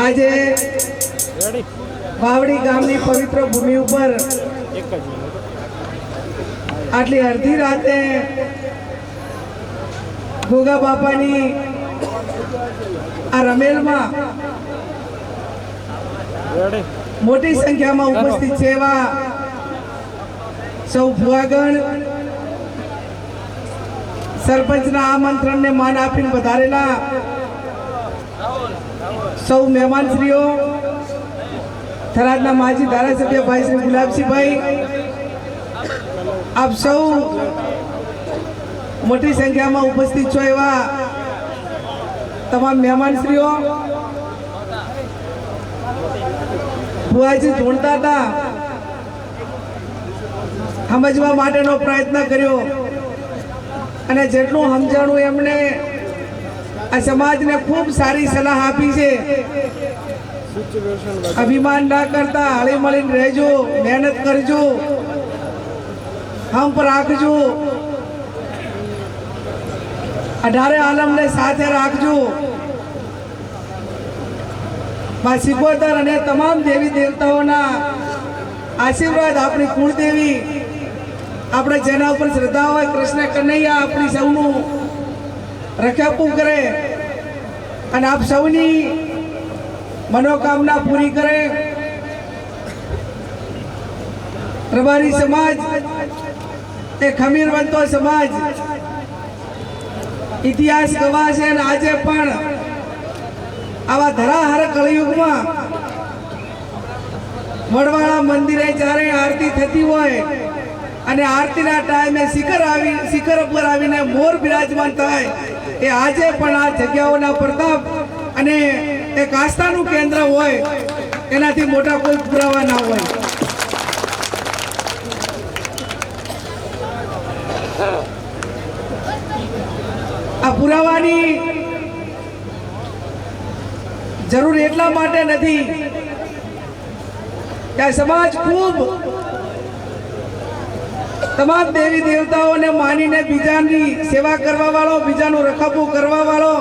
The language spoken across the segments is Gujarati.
આજે વાવડી ગામની પવિત્ર ભૂમિ ઉપર આટલી અડધી રાતે ગોગા બાપાની આ રમેલમાં મોટી સંખ્યામાં ઉપસ્થિત છે એવા સૌ ભુવાગણ. સરપંચના આમંત્રણને માન આપીને વધારેલા સૌ મહેમાનશ્રીઓ, થરાદના માજી ધારાસભ્ય ભાઈ શ્રી ગુલાબસિંહભાઈ, આપ સૌ મોટી સંખ્યામાં ઉપસ્થિત છો એવા તમામ મહેમાનશ્રીઓ. ભુવાજી ધૂણતા હતા સમજવા માટેનો પ્રયત્ન કર્યો અને જેટલું સમજાણું એમણે આ સમાજને ખૂબ સારી સલાહ આપી છે. અભિમાન ના કરતા હળી મળીને રહેજો, મહેનત કરજો હંપ રાખજો. અઢારે આલમને સાથે રાખજો. મા સિકોતર અને તમામ દેવી દેવતાઓના આશીર્વાદ આપણી કુળદેવી. આપણે જેના ઉપર શ્રદ્ધા હોય કૃષ્ણ કનૈયા આપણી સૌનું રક્ષાપું કરે અને આપ સૌની મનોકામના પૂરી કરે. પ્રભારી સમાજ, એ ખમીરવંતો સમાજ, ઇતિહાસ ગવા છે અને આજે પણ આવા ધરાહર કળિયુગમાં વડવાળા મંદિરે જ્યારે આરતી થતી હોય અને આરતીના ટાઈમે શિખર આવી, શિખર ઉપર આવીને મોર બિરાજમાન થાય એ આજે પણ આ જગ્યાઓના પ્રતાપ અને એક આસ્થાનું કેન્દ્ર હોય, એનાથી મોટા કોઈ પુરાવા ના હોય. આ પુરાવાની જરૂર એટલા માટે નથી કે સમાજ ખૂબ તમામ દેવી દેવતાઓને માનીને બીજાની સેવા કરવા વાળો, બીજાનું રખાપું કરવા વાળો.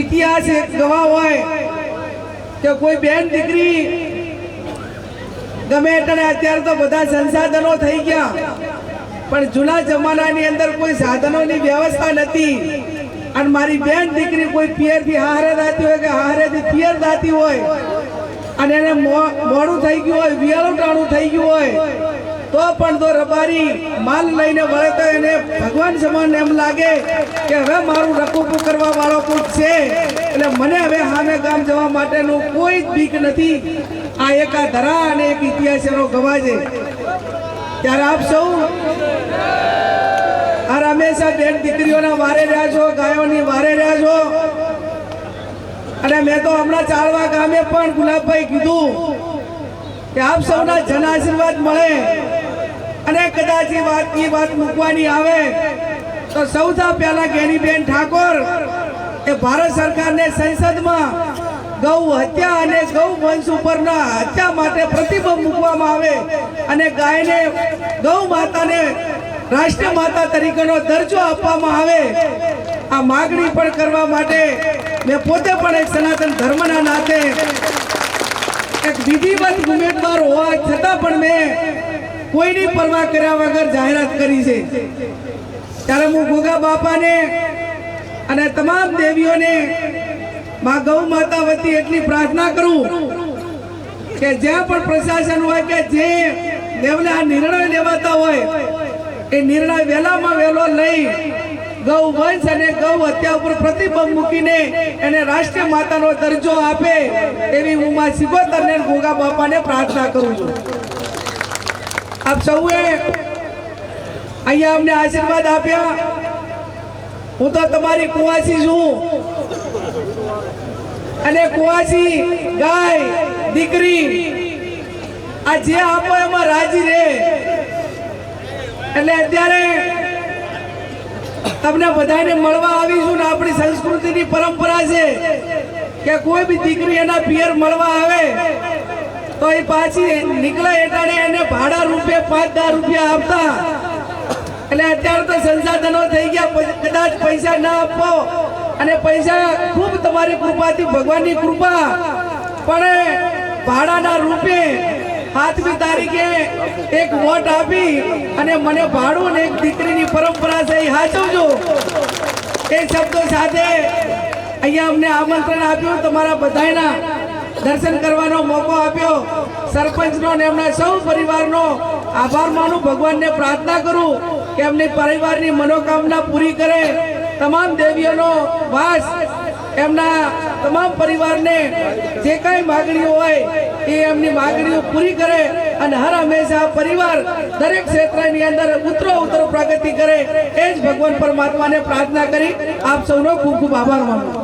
ઇતિહાસ એક ગવા હોય કે કોઈ બેન દીકરી ગમે એટલે, અત્યારે તો બધા સંસાધનો થઈ ગયા. પણ જૂના જમાનાની અંદર કોઈ સાધનોની વ્યવસ્થા નથી. અને મારી બેન દીકરી કોઈ પિયરથી હારે દાતી હોય કે હારેથી પિયર દાતી હોય. અને એને મોડું થઈ ગયું હોય વિયાળું ટાણું થઈ ગયું હોય. તો પણ તો રબારી માલ લઈને વળે તો એને ભગવાન સમાન એમ લાગે કે હવે મારું રકુપું કરવા વાળો કોઈક છે? એટલે મને હવે સામે ગામ જવા માટેનું કોઈ જ બીક નથી. આ એક આ ધરા અને એક ઇતિહાસ એનો ગવા છે ત્યારે આપ સૌ આ હંમેશા બેન દીકરીઓના વારે રહ્યા છો, ગાયોની વારે રહ્યા છો. અને મેં તો હમણાં ચાળવા ગામે પણ ગુલાબભાઈ કીધું કે આપ સૌના જન આશીર્વાદ મળે. અને કદાચ એ વાત એ વાત મૂકવાની આવે, તો સૌથી પહેલા ગેનીબેન ઠાકોર એ ભારત સરકારને સંસદમાં ગૌ હત્યા અને ગૌ વંશ ઉપરના હત્યા માટે પ્રતિબંધ મૂકવામાં આવે અને ગાયને ગૌ માતાને રાષ્ટ્ર માતા તરીકેનો દરજ્જો આપવામાં આવે. આ માગણી પણ કરવા માટે મેં પોતે પણ એક સનાતન ધર્મના નાતે એક વિધિવત ઉમેદવાર હોવા છતાં પણ મેં કોઈની પરવા કર્યા વગર જાહેરાત કરી છે. ત્યારે હું ગોગા બાપાને અને તમામ દેવીઓને મા ગૌ માતા વતી એટલી પ્રાર્થના કરું કે જ્યાં પણ પ્રશાસન હોય કે જે દેવને આ નિર્ણય લેવાતા હોય, એ નિર્ણય વહેલામાં વહેલો લઈ ગૌ વંશ અને ગૌ હત્યા ઉપર પ્રતિબંધ મૂકીને એને રાષ્ટ્રીય માતાનો દરજ્જો આપે, એવી હું મા સિગોતર ને ગોગા બાપાને પ્રાર્થના કરું છું. આપ સૌએ અહીંયા અમને આશીર્વાદ આપ્યા. હું તો તમારી કુવાસી છું. અને કુવાસી ગાય, દીકરી, આ જે આપો એમાં રાજી રહે. એટલે અત્યારે તમને બધાને મળવા આવીશું ને આપણી સંસ્કૃતિની પરંપરા છે કે કોઈ બી દીકરી એના પિયર મળવા આવે તો એ પાછી નીકળે એટલે એને ભાડા રૂપે પાંચ હજાર રૂપિયા આપતા. એટલે અત્યારે તો સંસાધનો થઈ ગયા કદાચ પૈસા ના આપો. અને પૈસા ખૂબ તમારી કૃપાથી, ભગવાનની કૃપા. પણ ભાડાના રૂપે સાતમી તારીખે એક વોટ આપી અને મને ભાડું ને એક દીકરીની પરંપરા છે એ સાચવજો એ શબ્દો સાથે અહીંયા અમને આમંત્રણ આપ્યું તમારા બધાયના. દર્શન કરવાનો મોકો આપ્યો. સરપંચનો ને એમના સૌ પરિવારનો આભાર માનું. ભગવાનને પ્રાર્થના કરું કે એમની પરિવારની મનોકામના પૂરી કરે. તમામ દેવીઓનો વાસ એમના તમામ પરિવારને જે કાંઈ માગણીઓ હોય એ એમની માગણીઓ પૂરી કરે અને હર હંમેશા પરિવાર દરેક ક્ષેત્રની અંદર ઉતરો ઉતરો પ્રગતિ કરે. એ જ ભગવાન પરમાત્માને પ્રાર્થના કરી. આપ સૌનો ખૂબ ખૂબ આભાર માનું.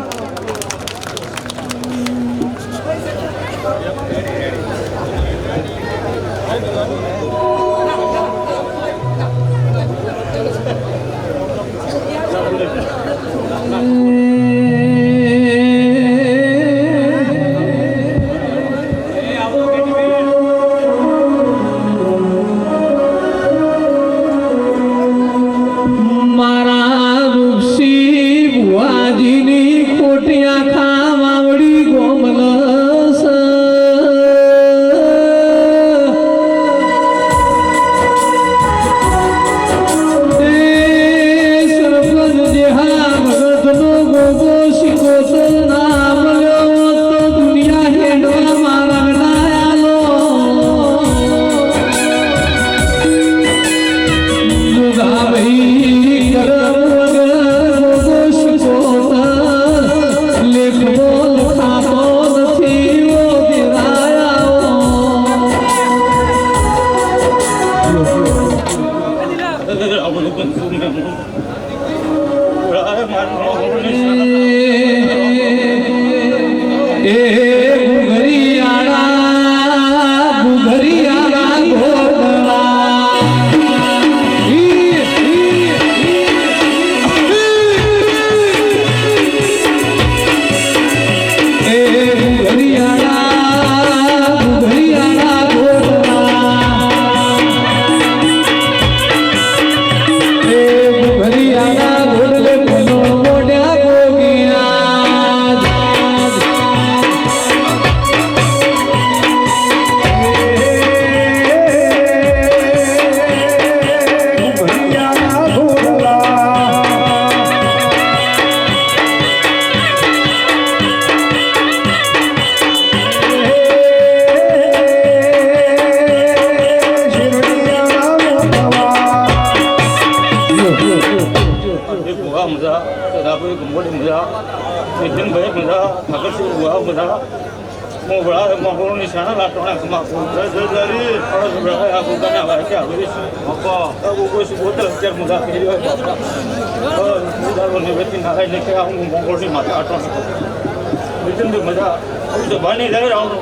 Hey. નીતિનભાઈ બધા ભગતસિંહ ઊભા બધા હું બળા મહોરો નિશાના લાટોણા જય જરી અરસ બળા આ ગુગાના વાકે આવરી મપ્પા અબુ કોઈ સુબોતર અત્યાર મજા કરી હોય. મુદારો ને વેતી ના આવું માથે નીતિનભાઈ મજા હું આવું